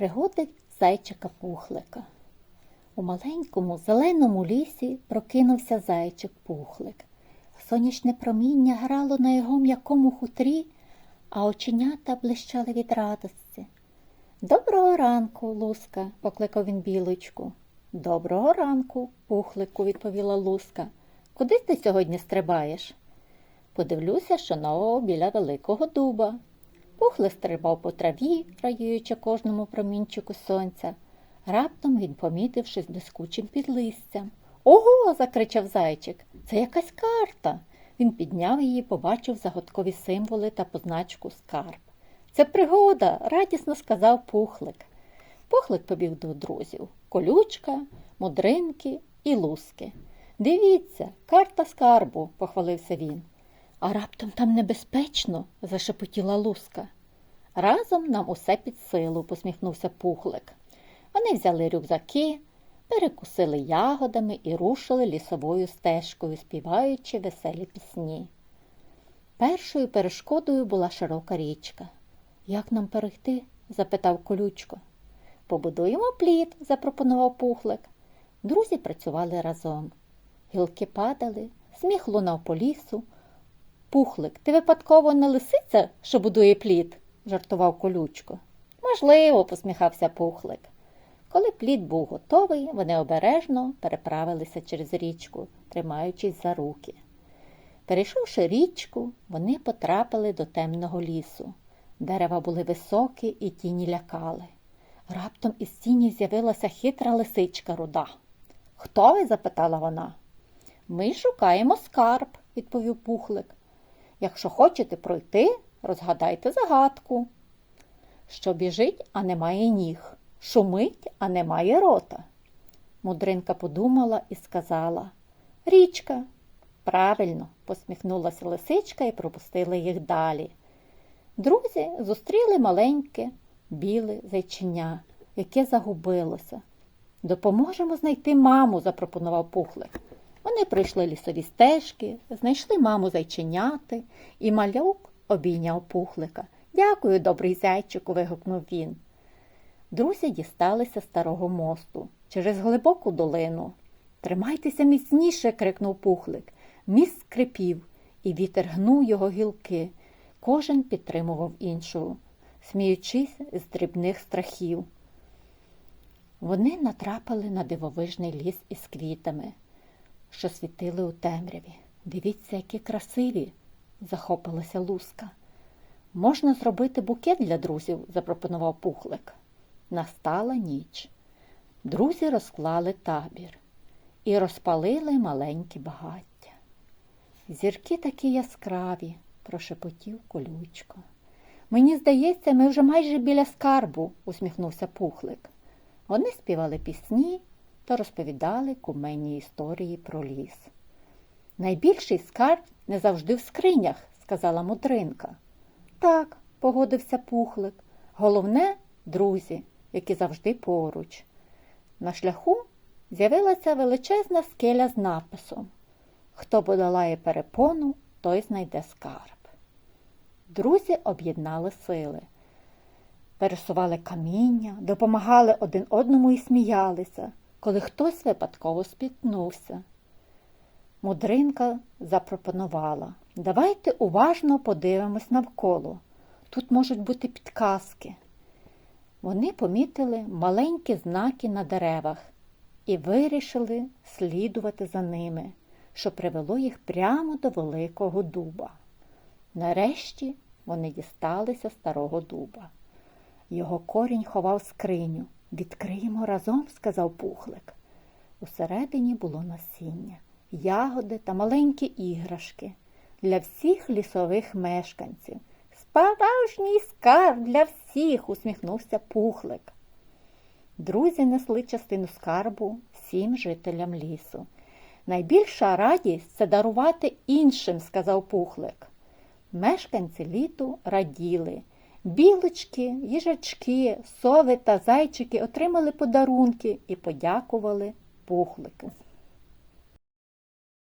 Пригоди зайчика пухлика. У маленькому зеленому лісі прокинувся зайчик пухлик. Сонячне проміння грало на його м'якому хутрі, а оченята блищали від радості. Доброго ранку, Луска, покликав він білочку. Доброго ранку, пухлику, відповіла Луска. Куди ти сьогодні стрибаєш? Подивлюся, що нового біля великого дуба. Пухлик стрибав по траві, радіючи кожному промінчику сонця. Раптом він помітив щось блискучим під листям. Ого. закричав зайчик. Це якась карта. Він підняв її, побачив загадкові символи та позначку скарб. Це пригода, радісно сказав пухлик. Пухлик побіг до друзів колючка, мудринки і луски. Дивіться, карта скарбу, похвалився він. А раптом там небезпечно, зашепотіла луска. Разом нам усе під силу, посміхнувся пухлик. Вони взяли рюкзаки, перекусили ягодами і рушили лісовою стежкою, співаючи веселі пісні. Першою перешкодою була широка річка. Як нам перейти? запитав колючко. Побудуємо плід, запропонував пухлик. Друзі працювали разом. Гілки падали, сміх лунав по лісу. Пухлик, ти випадково не лисиця, що будує плід? жартував колючко. Можливо, посміхався пухлик. Коли плід був готовий, вони обережно переправилися через річку, тримаючись за руки. Перейшовши річку, вони потрапили до темного лісу. Дерева були високі і тіні лякали. Раптом із тіні з'явилася хитра лисичка руда. Хто ви? запитала вона. Ми шукаємо скарб, відповів пухлик. Якщо хочете пройти, розгадайте загадку. Що біжить, а немає ніг, шумить, а немає рота. Мудринка подумала і сказала Річка. Правильно, посміхнулася лисичка і пропустила їх далі. Друзі зустріли маленьке, біле зайчиня, яке загубилося. Допоможемо знайти маму, запропонував пухлик. Вони пройшли лісові стежки, знайшли маму зайченяти, і малюк обійняв пухлика. Дякую, добрий зайчику, вигукнув він. Друзі дісталися старого мосту через глибоку долину. Тримайтеся міцніше, крикнув пухлик. Міст скрипів, і вітер гнув його гілки. Кожен підтримував іншого, сміючись з дрібних страхів. Вони натрапили на дивовижний ліс із квітами, що світили у темряві. Дивіться, які красиві, захопилася луска. Можна зробити букет для друзів, запропонував пухлик. Настала ніч. Друзі розклали табір і розпалили маленькі багаття. Зірки такі яскраві, прошепотів колючко. Мені здається, ми вже майже біля скарбу, усміхнувся пухлик. Вони співали пісні та розповідали куменні історії про ліс. Найбільший скарб не завжди в скринях, сказала мудринка. Так, погодився пухлик. Головне друзі, які завжди поруч. На шляху з'явилася величезна скеля з написом Хто подолає перепону, той знайде скарб. Друзі об'єднали сили, пересували каміння, допомагали один одному і сміялися, коли хтось випадково спітнувся. Мудринка запропонувала давайте уважно подивимось навколо. Тут можуть бути підказки. Вони помітили маленькі знаки на деревах і вирішили слідувати за ними, що привело їх прямо до великого дуба. Нарешті вони дісталися старого дуба. Його корінь ховав скриню. Відкриємо разом, сказав пухлик. Усередині було насіння, ягоди та маленькі іграшки для всіх лісових мешканців. Справжній скарб для всіх, усміхнувся пухлик. Друзі несли частину скарбу всім жителям лісу. Найбільша радість це дарувати іншим, сказав пухлик. Мешканці літу раділи. Білочки, їжачки, сови та зайчики отримали подарунки і подякували пухлику.